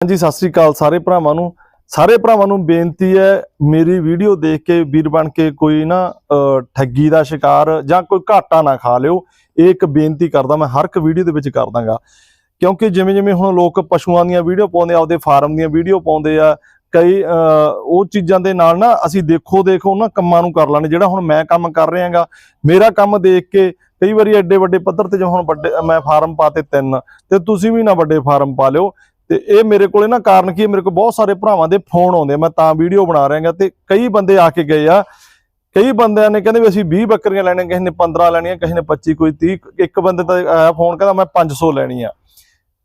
ਹਾਂਜੀ ਸਤਿ ਸ੍ਰੀ ਅਕਾਲ ਸਾਰੇ ਭਰਾਵਾਂ ਨੂੰ। ਸਾਰੇ ਭਰਾਵਾਂ ਨੂੰ ਬੇਨਤੀ ਹੈ ਮੇਰੀ ਵੀਡੀਓ ਦੇਖ ਕੇ ਵੀਰ ਬਣ ਕੇ ਕੋਈ ਨਾ ਅਹ, ਠੱਗੀ ਦਾ ਸ਼ਿਕਾਰ ਜਾਂ ਕੋਈ ਘਾਟਾ ਨਾ ਖਾ ਲਿਓ। ਇਹ ਇੱਕ ਬੇਨਤੀ ਕਰਦਾ ਮੈਂ ਹਰ ਇੱਕ ਵੀਡੀਓ ਦੇ ਵਿੱਚ ਕਰ ਦਾਂਗਾ ਕਿਉਂਕਿ ਜਿਵੇਂ ਜਿਵੇਂ ਹੁਣ ਲੋਕ ਪਸ਼ੂਆਂ ਦੀਆਂ ਵੀਡੀਓ ਪਾਉਂਦੇ ਆ ਆਪਦੇ ਫਾਰਮ ਦੀਆਂ ਵੀਡੀਓ ਪਾਉਂਦੇ ਆ ਕਈ ਉਹ ਚੀਜ਼ਾਂ ਦੇ ਨਾਲ ਨਾ ਅਸੀਂ ਦੇਖੋ ਦੇਖੋ ਉਹਨਾਂ ਕੰਮਾਂ ਨੂੰ ਕਰ ਲੈਣੇ ਜਿਹੜਾ ਹੁਣ ਮੈਂ ਕੰਮ ਕਰ ਰਿਹਾਗਾ ਮੇਰਾ ਕੰਮ ਦੇਖ ਕੇ ਕਈ ਵਾਰੀ ਐਡੇ ਵੱਡੇ ਪੱਧਰ ਤੇ ਜਿਵੇਂ ਹੁਣ ਵੱਡੇ ਮੈਂ ਫਾਰਮ ਪਾਤੇ ਤਿੰਨ ਤੇ ਤੁਸੀਂ ਵੀ ਨਾ ਵੱਡੇ ਫਾਰਮ ਪਾ ਲਿਓ। ਤੇ ਇਹ ਮੇਰੇ ਕੋਲੇ ਨਾ ਕਾਰਨ ਕੀ ਹੈ? ਮੇਰੇ ਕੋਲ ਬਹੁਤ ਸਾਰੇ ਭਰਾਵਾਂ ਦੇ ਫੋਨ ਆਉਂਦੇ ਆ। ਮੈਂ ਤਾਂ ਵੀਡੀਓ ਬਣਾ ਰਿਹਾਗਾ ਤੇ ਕਈ ਬੰਦੇ ਆ ਕੇ ਗਏ ਆ। ਕਈ ਬੰਦਿਆਂ ਨੇ ਕਹਿੰਦੇ ਵੀ ਅਸੀਂ 20 ਬੱਕਰੀਆਂ ਲੈਣੀਆਂ, ਕਿਸੇ ਨੇ 15 ਲੈਣੀਆਂ, ਕਿਸੇ ਨੇ 25 ਕੋਈ 30 ਇੱਕ ਬੰਦੇ ਦਾ ਆਇਆ ਫੋਨ ਕਹਿੰਦਾ ਮੈਂ 500 ਲੈਣੀ ਆ।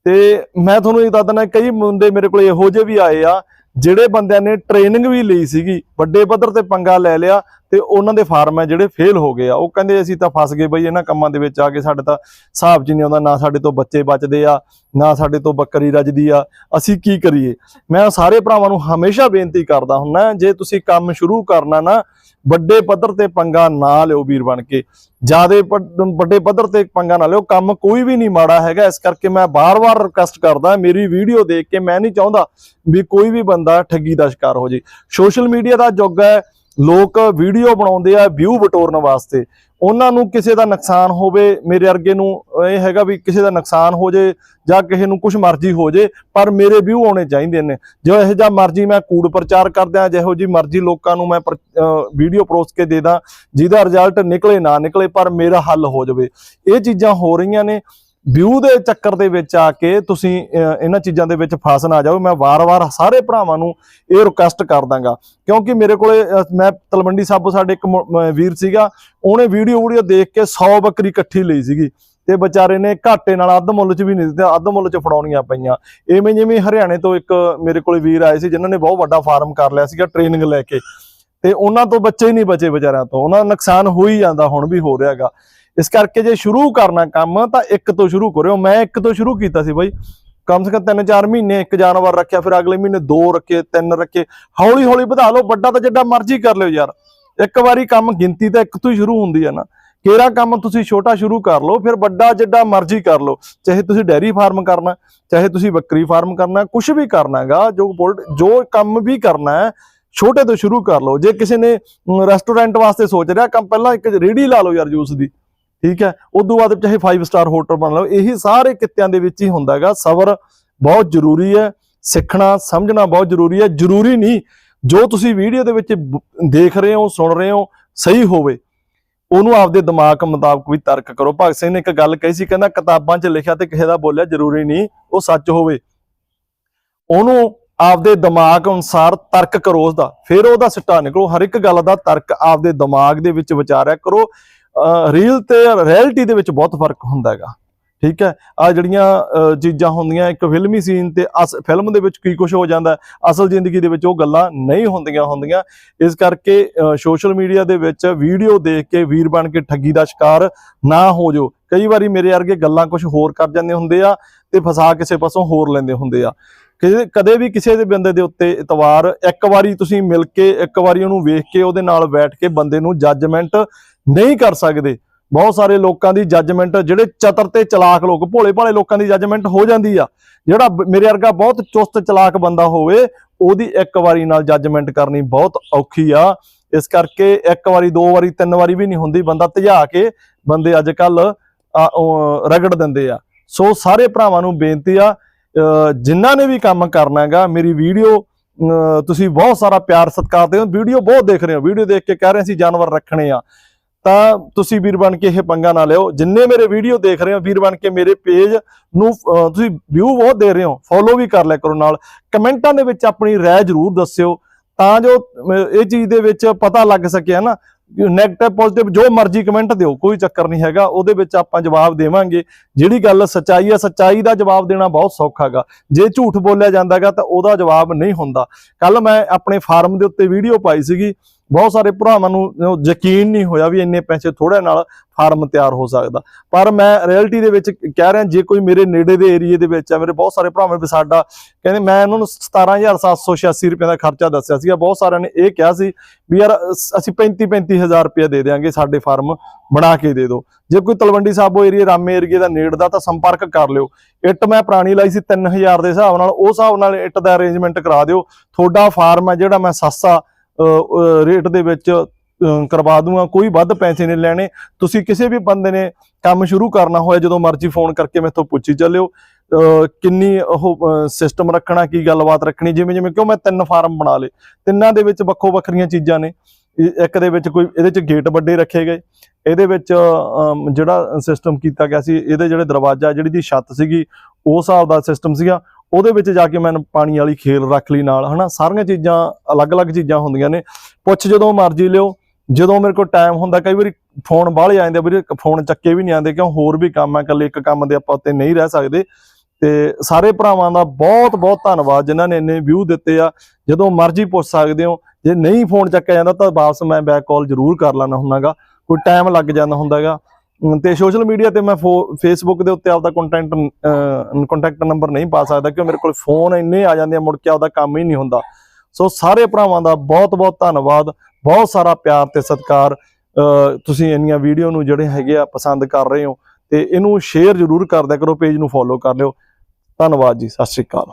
ਤੇ ਮੈਂ ਤੁਹਾਨੂੰ ਇਹ ਦੱਸ ਦਿੰਦਾ ਕਈ ਮੁੰਡੇ ਮੇਰੇ ਕੋਲ ਇਹੋ ਜਿਹੇ ਵੀ ਆਏ ਆ ਜਿਹੜੇ ਬੰਦਿਆਂ ਨੇ ਟ੍ਰੇਨਿੰਗ ਵੀ ਲਈ ਸੀਗੀ, ਵੱਡੇ ਪੱਧਰ ਤੇ ਪੰਗਾ ਲੈ ਲਿਆ ਤੇ ਉਹਨਾਂ ਦੇ ਫਾਰਮ ਹੈ ਜਿਹੜੇ ਫੇਲ ਹੋ ਗਏ ਆ। ਉਹ ਕਹਿੰਦੇ ਅਸੀਂ ਤਾਂ ਫਸ ਗਏ ਬਈ ਇਹਨਾਂ ਕੰਮਾਂ ਦੇ ਵਿੱਚ ਆ ਕੇ ਸਾਡੇ ਤਾਂ ਹਿਸਾਬ 'ਚ ਨਹੀਂ ਆਉਂਦਾ, ਨਾ ਸਾਡੇ ਤੋਂ ਬੱਚੇ ਬਚਦੇ ਆ, ਨਾ ਸਾਡੇ ਤੋਂ ਬੱਕਰੀ ਰਜਦੀ ਆ, ਅਸੀਂ ਕੀ ਕਰੀਏ? ਮੈਂ ਸਾਰੇ ਭਰਾਵਾਂ ਨੂੰ ਹਮੇਸ਼ਾ ਬੇਨਤੀ ਕਰਦਾ ਹੁੰਨਾ ਜੇ ਤੁਸੀਂ ਕੰਮ ਸ਼ੁਰੂ ਕਰਨਾ ਨਾ ਵੱਡੇ ਪੱਧਰ ਤੇ ਪੰਗਾ ਨਾ ਲਿਓ ਵੀਰ ਬਣ ਕੇ। ਜਿਆਦੇ ਵੱਡੇ ਪੱਧਰ ਤੇ ਪੰਗਾ ਨਾ ਲਿਓ। ਕੰਮ ਕੋਈ ਵੀ ਨਹੀਂ ਮਾੜਾ ਹੈਗਾ। ਇਸ ਕਰਕੇ ਮੈਂ ਬਾਰ-ਬਾਰ ਰਿਕਵੈਸਟ ਕਰਦਾ, ਮੇਰੀ ਵੀਡੀਓ ਦੇਖ ਕੇ ਮੈਂ ਨਹੀਂ ਚਾਹੁੰਦਾ ਵੀ ਕੋਈ ਵੀ ਬੰਦਾ ਠੱਗੀ ਦਾ ਸ਼ਿਕਾਰ ਹੋ ਜੇ। ਸੋਸ਼ਲ ਮੀਡੀਆ ਦਾ ਯੁੱਗ ਹੈ। ਲੋਕ ਵੀਡੀਓ ਬਣਾਉਂਦੇ ਆ ਵਿਊ ਬਟੋਰਨ ਵਾਸਤੇ। ਉਹਨਾਂ ਨੂੰ ਕਿਸੇ ਦਾ ਨੁਕਸਾਨ ਹੋਵੇ, ਮੇਰੇ ਅਰਗੇ ਨੂੰ ਇਹ ਹੈਗਾ ਵੀ ਕਿਸੇ ਦਾ ਨੁਕਸਾਨ ਹੋ ਜੇ ਜਾਂ ਕਿਸੇ ਨੂੰ ਕੁਝ ਮਰਜ਼ੀ ਹੋ ਜੇ, ਪਰ ਮੇਰੇ ਵਿਊ ਆਉਣੇ ਚਾਹੀਦੇ ਨੇ। ਜੋ ਇਹੋ ਜਿਹਾ ਮਰਜ਼ੀ ਮੈਂ ਕੂੜ ਪ੍ਰਚਾਰ ਕਰਦਿਆਂ ਜਿਹੋ ਜੀ ਮਰਜ਼ੀ ਲੋਕਾਂ ਨੂੰ ਮੈਂ ਵੀਡੀਓ ਪਰੋਸ ਕੇ ਦੇ ਦਾਂ, ਜਿਹਦਾ ਰਿਜ਼ਲਟ ਨਿਕਲੇ ਨਾ ਨਿਕਲੇ, ਪਰ ਮੇਰਾ ਹੱਲ ਹੋ ਜਾਵੇ। ਇਹ ਚੀਜ਼ਾਂ ਹੋ ਰਹੀਆਂ ਨੇ। ਵਿਊ ਦੇ ਚੱਕਰ ਦੇ ਵਿੱਚ ਆ ਕੇ ਤੁਸੀਂ ਅਹ, ਇਹਨਾਂ ਚੀਜ਼ਾਂ ਦੇ ਵਿੱਚ ਫਸ ਨਾ ਜਾਓ। ਮੈਂ ਵਾਰ-ਵਾਰ ਸਾਰੇ ਭਰਾਵਾਂ ਨੂੰ ਇਹ ਰਿਕੁਐਸਟ ਕਰ ਦਾਂਗਾ। ਕਿਉਂਕਿ ਮੇਰੇ ਕੋਲੇ ਮੈਂ ਤਲਵੰਡੀ ਸਾਬੋ ਸਾਡੇ ਇੱਕ ਵੀਰ ਸੀਗਾ। ਉਹਨੇ ਵੀਡੀਓ ਵੀਡੀਓ ਦੇਖ ਕੇ 100 ਬੱਕਰੀ ਇਕੱਠੀ ਲਈ ਸੀਗੀ। ਤੇ ਵਿਚਾਰੇ ਨੇ ਘਾਟੇ ਨਾਲ ਅੱਧ ਮੁੱਲ 'ਚ ਵੀ ਨਹੀਂ ਦਿੱਤੇ ਅੱਧ ਮੁੱਲ 'ਚ ਫੜਾਉਣੀਆਂ ਪਈਆਂ। ਐਵੇਂ ਜਿਵੇਂ ਹਰਿਆਣੇ ਤੋਂ ਇੱਕ ਮੇਰੇ ਕੋਲੇ ਵੀਰ ਆਏ ਸੀ ਜਿਨ੍ਹਾਂ ਨੇ ਬਹੁਤ ਵੱਡਾ ਫਾਰਮ ਕਰ ਲਿਆ ਸੀਗਾ ਟ੍ਰੇਨਿੰਗ ਲੈ ਕੇ। ਤੇ ਉਹਨਾਂ ਤੋਂ ਬੱਚੇ ਹੀ ਨਹੀਂ ਬਚੇ ਵਿਚਾਰਿਆਂ ਤੋਂ। ਉਹਨਾਂ ਦਾ ਨੁਕਸਾਨ ਹੋ ਹੀ ਜਾਂਦਾ ਹੁਣ ਵੀ ਹੋ ਰਿਹਾਗਾ ਇਸ ਕਰਕੇ ਜੇ ਸ਼ੁਰੂ ਕਰਨਾ ਕੰਮ, ਤਾਂ ਇੱਕ ਤੋਂ ਸ਼ੁਰੂ ਕਰਿਓ। ਮੈਂ ਇੱਕ ਤੋਂ ਸ਼ੁਰੂ ਕੀਤਾ ਸੀ ਬਾਈ। ਕਮ ਸੇ ਕਮ 3-4 ਮਹੀਨੇ ਇੱਕ ਜਾਨਵਰ ਰੱਖਿਆ, ਫਿਰ ਅਗਲੇ ਮਹੀਨੇ ਦੋ ਰੱਖੇ, ਤਿੰਨ ਰੱਖੇ। ਹੌਲੀ ਹੌਲੀ ਵਧਾ ਲਓ, ਵੱਡਾ ਤਾਂ ਜਿੱਡਾ ਮਰਜ਼ੀ ਕਰ ਲਿਓ ਯਾਰ। ਇੱਕ ਵਾਰੀ ਕੰਮ ਗਿਣਤੀ ਤਾਂ ਇੱਕ ਤੋਂ ਹੀ ਸ਼ੁਰੂ ਹੁੰਦੀ ਹੈ ਨਾ। ਕਿਹੜਾ ਕੰਮ ਤੁਸੀਂ ਛੋਟਾ ਸ਼ੁਰੂ ਕਰ ਲਓ, ਫਿਰ ਵੱਡਾ ਜਿੱਡਾ ਮਰਜ਼ੀ ਕਰ ਲਓ। ਚਾਹੇ ਤੁਸੀਂ ਡੈਰੀ ਫਾਰਮ ਕਰਨਾ, ਚਾਹੇ ਤੁਸੀਂ ਬੱਕਰੀ ਫਾਰਮ ਕਰਨਾ ਕੁਝ ਵੀ ਕਰਨਾਗਾ, ਜੋ ਜੋ ਕੰਮ ਵੀ ਕਰਨਾ ਹੈ, ਛੋਟੇ ਤੋਂ ਸ਼ੁਰੂ ਕਰ ਲਓ। ਜੇ ਕਿਸੇ ਨੇ ਰੈਸਟੋਰੈਂਟ ਵਾਸਤੇ ਸੋਚ ਰਿਹਾ, ਕੰਮ ਪਹਿਲਾਂ ਇੱਕ ਰੇੜੀ ਲਾ ਲਓ ਯਾਰ ਜੂਸ ਦੀ। ਠੀਕ ਹੈ? ਉਸ ਤੋਂ ਬਾਅਦ ਚਾਹੇ 5 ਸਟਾਰ ਹੋਟਲ ਬਣ ਲਓ, ਇਹੀ ਸਾਰੇ ਕਿੱਤਿਆਂ ਦੇ ਵਿੱਚ ਹੀ ਹੁੰਦਾ ਸਬਰ ਬਹੁਤ ਜ਼ਰੂਰੀ ਹੈ, ਸਿੱਖਣਾ, ਸਮਝਣਾ ਬਹੁਤ ਜ਼ਰੂਰੀ ਹੈ। ਜ਼ਰੂਰੀ ਨਹੀਂ, ਜੋ ਤੁਸੀਂ ਵੀਡੀਓ ਦੇ ਵਿੱਚ ਦੇਖ ਰਹੇ ਹੋ, ਸੁਣ ਰਹੇ ਹੋ, ਸਹੀ ਹੋਵੇ, ਉਹਨੂੰ ਆਪਦੇ ਦਿਮਾਗ ਮੁਤਾਬਕ ਵੀ ਤਰਕ ਕਰੋ। ਭਗਤ ਸਿੰਘ ਨੇ ਇੱਕ ਗੱਲ ਕਹੀ ਸੀ, ਕਹਿੰਦਾ ਕਿਤਾਬਾਂ 'ਚ ਲਿਖਿਆ ਤੇ ਕਿਸੇ ਦਾ ਬੋਲਿਆ ਜ਼ਰੂਰੀ ਨਹੀਂ, ਉਹ ਸੱਚ ਹੋਵੇ। ਉਹਨੂੰ ਆਪਦੇ ਦਿਮਾਗ ਅਨੁਸਾਰ ਤਰਕ ਕਰੋ ਉਸਦਾ। ਫਿਰ ਉਹਦਾ ਸਿੱਟਾ ਨਿਕਲੋ। ਹਰ ਇੱਕ ਗੱਲ ਦਾ ਤਰਕ ਆਪਦੇ ਦਿਮਾਗ ਦੇ ਵਿੱਚ ਵਿਚਾਰਿਆ ਕਰੋ। ਰੀਲ ਤੇ ਰਿਐਲਿਟੀ ਦੇ ਵਿੱਚ ਬਹੁਤ ਫ਼ਰਕ ਹੁੰਦਾ ਹੈਗਾ। ਠੀਕ ਹੈ? ਆ ਜਿਹੜੀਆਂ ਚੀਜ਼ਾਂ ਹੁੰਦੀਆਂ, ਇੱਕ ਫਿਲਮੀ ਸੀਨ ਤੇ ਅਸ ਫਿਲਮ ਦੇ ਵਿੱਚ ਕੀ ਕੁਝ ਹੋ ਜਾਂਦਾ, ਅਸਲ ਜ਼ਿੰਦਗੀ ਦੇ ਵਿੱਚ ਉਹ ਗੱਲਾਂ ਨਹੀਂ ਹੁੰਦੀਆਂ ਹੁੰਦੀਆਂ। ਇਸ ਕਰਕੇ ਸੋਸ਼ਲ ਮੀਡੀਆ ਦੇ ਵਿੱਚ ਵੀਡੀਓ ਦੇਖ ਕੇ ਵੀਰ ਬਣ ਕੇ ਠੱਗੀ ਦਾ ਸ਼ਿਕਾਰ ਨਾ ਹੋ ਜਾਓ। ਕਈ ਵਾਰੀ ਮੇਰੇ ਵਰਗੇ ਗੱਲਾਂ ਕੁਝ ਹੋਰ ਕਰ ਜਾਂਦੇ ਹੁੰਦੇ ਆ ਤੇ ਫਸਾ ਕਿਸੇ ਪਾਸੋਂ ਹੋਰ ਲੈਂਦੇ ਹੁੰਦੇ ਆ। ਕਦੇ ਵੀ ਕਿਸੇ ਦੇ ਬੰਦੇ ਦੇ ਉੱਤੇ ਇਤਵਾਰ, ਇੱਕ ਵਾਰੀ ਤੁਸੀਂ ਮਿਲ ਕੇ, ਇੱਕ ਵਾਰੀ ਉਹਨੂੰ ਵੇਖ ਕੇ ਉਹਦੇ ਨਾਲ ਬੈਠ ਕੇ ਬੰਦੇ ਨੂੰ ਜੱਜਮੈਂਟ ਨਹੀਂ ਕਰ ਸਕਦੇ। ਬਹੁਤ ਸਾਰੇ ਲੋਕਾਂ ਦੀ ਜੱਜਮੈਂਟ ਜਿਹੜੇ ਚਤਰ ਤੇ ਚਲਾਕ ਲੋਕ, ਭੋਲੇ ਭਾਲੇ ਲੋਕਾਂ ਦੀ ਜੱਜਮੈਂਟ ਹੋ ਜਾਂਦੀ ਆ। ਜਿਹੜਾ ਮੇਰੇ ਵਰਗਾ ਬਹੁਤ ਚੁਸਤ ਚਲਾਕ ਬੰਦਾ ਹੋਵੇ, ਉਹਦੀ ਇੱਕ ਵਾਰੀ ਨਾਲ ਜੱਜਮੈਂਟ ਕਰਨੀ ਬਹੁਤ ਔਖੀ ਆ। ਇਸ ਕਰਕੇ ਇੱਕ ਵਾਰੀ, ਦੋ ਵਾਰੀ, ਤਿੰਨ ਵਾਰੀ ਵੀ ਨਹੀਂ ਹੁੰਦੀ। ਬੰਦਾ ਧਿਆ ਕੇ ਬੰਦੇ ਅੱਜ ਕੱਲ ਰਗੜ ਦਿੰਦੇ ਆ। ਸੋ ਸਾਰੇ ਭਰਾਵਾਂ ਨੂੰ ਬੇਨਤੀ ਆ ਅਹ ਜਿਨ੍ਹਾਂ ਨੇ ਵੀ ਕੰਮ ਕਰਨਾ ਹੈਗਾ, ਮੇਰੀ ਵੀਡੀਓ ਅਹ ਤੁਸੀਂ ਬਹੁਤ ਸਾਰਾ ਪਿਆਰ ਸਤਿਕਾਰ ਦੇ ਹੋ ਵੀਡੀਓ ਬਹੁਤ ਦੇਖ ਰਹੇ ਹੋ। ਵੀਡੀਓ ਦੇਖ ਕੇ ਕਹਿ ਰਹੇ ਸੀ, ਜਾਨਵਰ ਰੱਖਣੇ ਆ। ਤਾਂ ਤੁਸੀਂ ਵੀਰ ਬਣ ਕੇ ਇਹ ਪੰਗਾ ਨਾ ਲਿਓ। ਜਿੰਨੇ ਮੇਰੇ ਵੀਡੀਓ ਦੇਖ ਰਹੇ ਹੋ, ਵੀਰ ਬਣ ਕੇ ਮੇਰੇ ਪੇਜ ਨੂੰ ਤੁਸੀਂ ਵਿਊ ਬਹੁਤ ਦੇ ਰਹੇ ਹੋ ਫੋਲੋ ਵੀ ਕਰ ਲਿਆ ਕਰੋ ਨਾਲ। ਕਮੈਂਟਾਂ ਦੇ ਵਿੱਚ ਆਪਣੀ ਰਾਏ ਜ਼ਰੂਰ ਦੱਸਿਓ, ਤਾਂ ਜੋ ਇਹ ਚੀਜ਼ ਦੇ ਵਿੱਚ ਪਤਾ ਲੱਗ ਸਕੇ ਨਾ ਨੈਗੇਟਿਵ ਪੋਜ਼ਿਟਿਵ ਜੋ ਮਰਜ਼ੀ ਕਮੈਂਟ ਦਿਓ, ਕੋਈ ਚੱਕਰ ਨਹੀਂ ਹੈਗਾ। ਉਹਦੇ ਵਿੱਚ ਆਪਾਂ ਜਵਾਬ ਦੇਵਾਂਗੇ। ਜਿਹੜੀ ਗੱਲ ਸੱਚਾਈ ਹੈ ਸੱਚਾਈ ਦਾ ਜਵਾਬ ਦੇਣਾ ਬਹੁਤ ਸੌਖਾ ਹੈਗਾ ਜੇ ਝੂਠ ਬੋਲਿਆ ਜਾਂਦਾਗਾ, ਤਾਂ ਉਹਦਾ ਜਵਾਬ ਨਹੀਂ ਹੁੰਦਾ। ਕੱਲ ਮੈਂ ਆਪਣੇ ਫਾਰਮ ਦੇ ਉੱਤੇ ਵੀਡੀਓ ਪਾਈ ਸੀਗੀ। ਬਹੁਤ ਸਾਰੇ ਭਰਾਵਾਂ ਨੂੰ ਯਕੀਨ ਨਹੀਂ ਹੋਇਆ ਵੀ ਇੰਨੇ ਪੈਸੇ ਥੋੜੇ ਨਾਲ ਫਾਰਮ ਤਿਆਰ ਹੋ ਸਕਦਾ। ਪਰ ਮੈਂ ਰਿਐਲਿਟੀ ਦੇ ਵਿੱਚ ਕਹਿ ਰਿਹਾ, ਜੇ ਕੋਈ ਮੇਰੇ ਨੇੜੇ ਦੇ ਏਰੀਏ ਦੇ ਵਿੱਚ ਆ, ਮੇਰੇ ਬਹੁਤ ਸਾਰੇ ਭਰਾਵਾਂ ਵੀ ਸਾਡਾ ਕਹਿੰਦੇ ਮੈਂ ਉਹਨਾਂ ਨੂੰ 17786 ਰੁਪਏ ਦਾ ਖਰਚਾ ਦੱਸਿਆ ਸੀਗਾ। ਬਹੁਤ ਸਾਰਿਆਂ ਨੇ ਇਹ ਕਿਹਾ ਸੀ ਵੀ ਯਾਰ, ਅਸ- ਅਸੀਂ 35 35000 ਰੁਪਏ ਦੇ ਦੇਾਂਗੇ ਸਾਡੇ ਫਾਰਮ ਬਣਾ ਕੇ ਦੇ ਦਿਓ। ਜੇ ਕੋਈ ਤਲਵੰਡੀ ਸਾਬੋ ਏਰੀਆ ਰਾਮੇ ਏਰੀਏ ਦਾ ਨੇੜ ਦਾ ਤਾਂ ਸੰਪਰਕ ਕਰ ਲਿਓ। ਇੱਟ ਮੈਂ ਪੁਰਾਣੀ ਲਾਈ ਸੀ 3000 ਦੇ ਹਿਸਾਬ ਨਾਲ ਉਸ ਹਿਸਾਬ ਨਾਲ ਇੱਟ ਦਾ ਅਰੇਂਜਮੈਂਟ ਕਰਾ ਦਿਓ। ਤੁਹਾਡਾ ਫਾਰਮ ਹੈ ਜਿਹੜਾ ਮੈਂ ਸਸਤਾ ਰੇਟ ਦੇ ਵਿੱਚ ਕਰਵਾ ਦੂੰਗਾ। ਕੋਈ ਵੱਧ ਪੈਸੇ ਨਹੀਂ ਲੈਣੇ। ਤੁਸੀਂ ਕਿਸੇ ਵੀ ਬੰਦੇ ਨੇ ਕੰਮ ਸ਼ੁਰੂ ਕਰਨਾ ਹੋਇਆ, ਜਦੋਂ ਮਰਜ਼ੀ ਫੋਨ ਕਰਕੇ ਮੈਥੋਂ ਪੁੱਛੀ ਚੱਲਿਓ। ਕਿੰਨੀ ਉਹ ਸਿਸਟਮ ਰੱਖਣਾ, ਕੀ ਗੱਲਬਾਤ ਰੱਖਣੀ ਜਿਵੇਂ ਜਿਵੇਂ ਕਿਉਂ ਮੈਂ ਤਿੰਨ ਫਾਰਮ ਬਣਾ ਲਏ। ਤਿੰਨਾਂ ਦੇ ਵਿੱਚ ਵੱਖੋ ਵੱਖਰੀਆਂ ਚੀਜ਼ਾਂ ਨੇ। ਇੱਕ ਦੇ ਵਿੱਚ ਕੋਈ, ਇਹਦੇ ਚ ਗੇਟ ਵੱਡੇ ਰੱਖੇ ਗਏ। ਇਹਦੇ ਵਿੱਚ ਜਿਹੜਾ ਸਿਸਟਮ ਕੀਤਾ ਗਿਆ ਸੀ, ਇਹਦੇ ਜਿਹੜੇ ਦਰਵਾਜ਼ਾ, ਜਿਹੜੀ ਦੀ ਛੱਤ ਸੀਗੀ ਉਸ ਹਿਸਾਬ ਦਾ ਸਿਸਟਮ ਸੀਗਾ। ਉਹਦੇ ਵਿੱਚ ਜਾ ਕੇ ਮੈਂ ਪਾਣੀ ਵਾਲੀ ਖੇਲ ਰੱਖ ਲਈ ਨਾਲ, ਹਨਾ? ਸਾਰੀਆਂ ਚੀਜ਼ਾਂ ਅਲੱਗ-ਅਲੱਗ ਚੀਜ਼ਾਂ ਹੁੰਦੀਆਂ ਨੇ। ਪੁੱਛ ਜਦੋਂ ਮਰਜ਼ੀ ਲਿਓ, ਜਦੋਂ ਮੇਰੇ ਕੋਲ ਟਾਈਮ ਹੁੰਦਾ, ਕਈ ਵਾਰੀ ਫੋਨ ਬਾਹਲੇ ਆ ਜਾਂਦੇ ਆ, ਵੀਰੇ ਫੋਨ ਚੱਕੇ ਵੀ ਨਹੀਂ ਆਉਂਦੇ, ਕਿਉਂ? ਹੋਰ ਵੀ ਕੰਮ ਆ, ਇਕੱਲੇ ਇੱਕ ਕੰਮ ਦੇ ਆਪਾਂ ਉੱਤੇ ਨਹੀਂ ਰਹਿ ਸਕਦੇ। ਤੇ ਸਾਰੇ ਭਰਾਵਾਂ ਦਾ ਬਹੁਤ ਬਹੁਤ ਧੰਨਵਾਦ, ਜਿਨ੍ਹਾਂ ਨੇ ਇੰਨੇ ਵਿਊ ਦਿੱਤੇ ਆ। ਜਦੋਂ ਮਰਜ਼ੀ ਪੁੱਛ ਸਕਦੇ ਹੋ, ਜੇ ਨਹੀਂ ਫੋਨ ਚੱਕਿਆ ਜਾਂਦਾ, ਤਾਂ ਵਾਪਸ ਮੈਂ ਬੈਕ ਕਾਲ ਜ਼ਰੂਰ ਕਰ ਲੈਣਾ ਹੁੰਨਾਗਾ ਕੋਈ ਟਾਈਮ ਲੱਗ ਜਾਂਦਾ ਹੁੰਦਾਗਾ। ਅਮ ਤੇ ਸੋਸ਼ਲ ਮੀਡੀਆ ਤੇ ਮੈਂ ਫੇਸਬੁੱਕ ਦੇ ਉੱਤੇ ਆਪਦਾ ਕੰਟੈਂਟ ਕੰਟੈਕਟ ਨੰਬਰ ਨਹੀਂ ਪਾ ਸਕਦਾ, ਕਿਉਂ? ਮੇਰੇ ਕੋਲ ਫੋਨ ਇੰਨੇ ਆ ਜਾਂਦੇ ਆ, ਮੁੜ ਕੇ ਆਪਦਾ ਕੰਮ ਹੀ ਨਹੀਂ ਹੁੰਦਾ। ਸੋ ਸਾਰੇ ਭਰਾਵਾਂ ਦਾ ਬਹੁਤ ਬਹੁਤ ਧੰਨਵਾਦ, ਬਹੁਤ ਸਾਰਾ ਪਿਆਰ ਤੇ ਸਤਿਕਾਰ। ਤੁਸੀਂ ਇੰਨੀਆਂ ਵੀਡੀਓ ਨੂੰ ਜਿਹੜੇ ਹੈਗੇ ਆ, ਪਸੰਦ ਕਰ ਰਹੇ ਹੋ, ਤੇ ਇਹਨੂੰ ਸ਼ੇਅਰ ਜ਼ਰੂਰ ਕਰਦਿਆ ਕਰੋ ਪੇਜ ਨੂੰ ਫੋਲੋ ਕਰ ਲਿਓ। ਧੰਨਵਾਦ ਜੀ, ਸਤਿ ਸ਼੍ਰੀ ਅਕਾਲ।